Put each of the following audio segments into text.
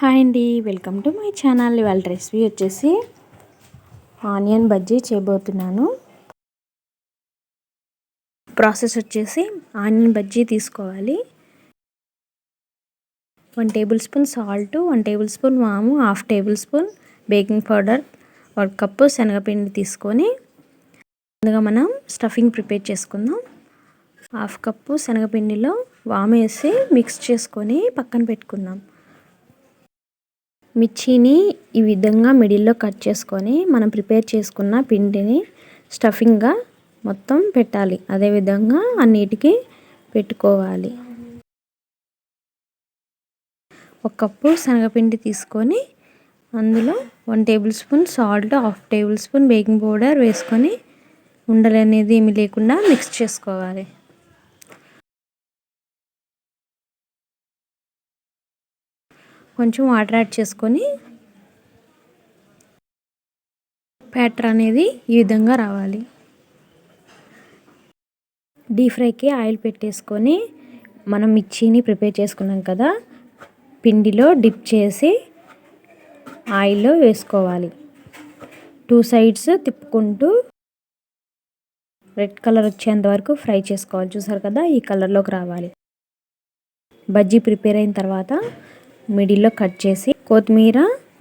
Hi అండి welcome to my channel. ఇవాళ recipe వచ్చేసి ఆనియన్ బజ్జీ చేయబోతున్నాను. ప్రాసెస్ వచ్చేసి ఆనియన్ బజ్జీ తీసుకోవాలి. One tablespoon salt one tablespoon వాము half tablespoon baking powder ఒక కప్పు శనగపిండి తీసుకొని ముందుగా మనం స్టఫింగ్ ప్రిపేర్ చేసుకుందాం. హాఫ్ కప్పు శనగపిండిలో వాము వేసి మిక్స్ చేసుకొని పక్కన పెట్టుకుందాం. మిర్చిని ఈ విధంగా మిడిల్లో కట్ చేసుకొని మనం ప్రిపేర్ చేసుకున్న పిండిని స్టఫింగ్గా మొత్తం పెట్టాలి. అదేవిధంగా అన్నిటికీ పెట్టుకోవాలి. ఒక కప్పు శనగపిండి తీసుకొని అందులో one tablespoon salt half tablespoon baking powder వేసుకొని ఉండలు అనేది ఏమి లేకుండా మిక్స్ చేసుకోవాలి. కొంచెం వాటర్ యాడ్ చేసుకొని బ్యాటర్ అనేది ఈ విధంగా రావాలి. డీప్ ఫ్రైకి ఆయిల్ పెట్టేసుకొని మనం మిర్చిని ప్రిపేర్ చేసుకున్నాం కదా పిండిలో డిప్ చేసి ఆయిల్లో వేసుకోవాలి. టూ సైడ్స్ తిప్పుకుంటూ రెడ్ కలర్ వచ్చేంత వరకు ఫ్రై చేసుకోవాలి. చూసారు కదా ఈ కలర్లోకి రావాలి. బజ్జీ ప్రిపేర్ అయిన తర్వాత మిడిల్లో కట్ చేసి కొత్తిమీర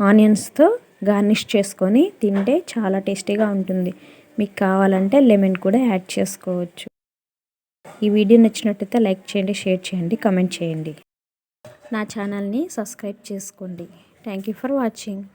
ఆనియన్స్తో గార్నిష్ చేసుకొని తింటే చాలా టేస్టీగా ఉంటుంది. మీకు కావాలంటే లెమన్ కూడా యాడ్ చేసుకోవచ్చు. ఈ వీడియో నచ్చినట్టయితే లైక్ చేయండి షేర్ చేయండి కమెంట్ చేయండి. నా ఛానల్ని సబ్స్క్రైబ్ చేసుకోండి. Thank you for watching.